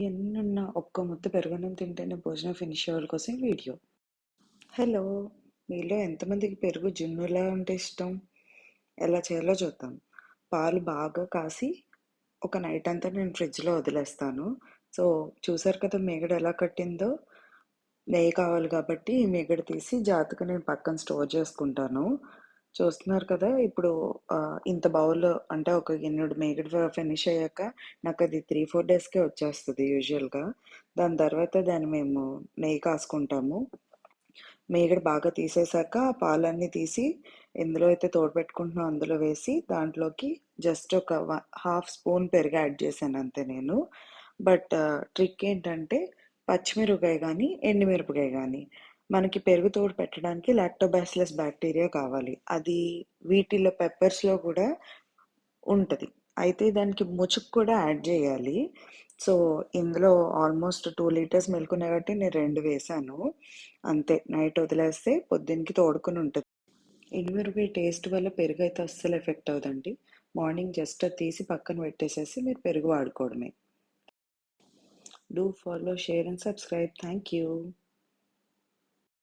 ఎన్నున్నా ఒక్క ముద్ద పెరుగన్నం తింటేనే భోజనం ఫినిష్ అవ్వాలి కోసం వీడియో. హలో! మీలో ఎంతమందికి పెరుగు జున్నులా అంటే ఇష్టం? ఎలా చేయాలో చూద్దాం. పాలు బాగా కాసి ఒక నైట్ అంతా నేను ఫ్రిడ్జ్‌లో వదిలేస్తాను. సో, చూసారు కదా మీగడ ఎలా కట్టిందో? నెయ్యి కావాలి కాబట్టి ఈ మీగడ తీసి జాగ్రత్తగా నేను పక్కన స్టోర్ చేసుకుంటాను. చూస్తున్నారు కదా! ఇప్పుడు ఇంత బౌల్ అంటే ఒక గిన్నెడు మీగడ ఫినిష్ అయ్యాక నాకు అది త్రీ ఫోర్ డేస్‌కే వచ్చేస్తుంది యూజువల్‌గా. దాని తర్వాత దాన్ని మేము నెయ్యి కాసుకుంటాము. మేగడ బాగా తీసేసాక ఆ పాలన్నీ తీసి ఎందులో అయితే తోడపెట్టుకుంటున్నామో అందులో వేసి దాంట్లోకి జస్ట్ ఒక హాఫ్ స్పూన్ పెరుగు యాడ్ చేశాను అంతే నేను. బట్ ట్రిక్ ఏంటంటే పచ్చిమిరపకాయ కానీ ఎండుమిరపకాయ కానీ మనకి పెరుగు తోడు పెట్టడానికి లాక్టోబాసిలస్ బ్యాక్టీరియా కావాలి. అది వీటిలో పెప్పర్స్‌లో కూడా ఉంటుంది అయితే దానికి ముచుకు కూడా యాడ్ చేయాలి. సో, ఇందులో ఆల్మోస్ట్ టూ లీటర్స్ మిల్క్ ఉన్నాయి కాబట్టి నేను రెండు వేసాను అంతే నైట్ వదిలేస్తే పొద్దున్నకి తోడుకొని ఉంటుంది ఎండుమిరపకాయ టేస్ట్ వల్ల పెరుగు అయితే అస్సలు ఎఫెక్ట్ అవుదండి మార్నింగ్ జస్ట్ అది తీసి పక్కన పెట్టేసేసి మీరు పెరుగు వాడుకోవడమే. Do follow, share and subscribe. Thank you.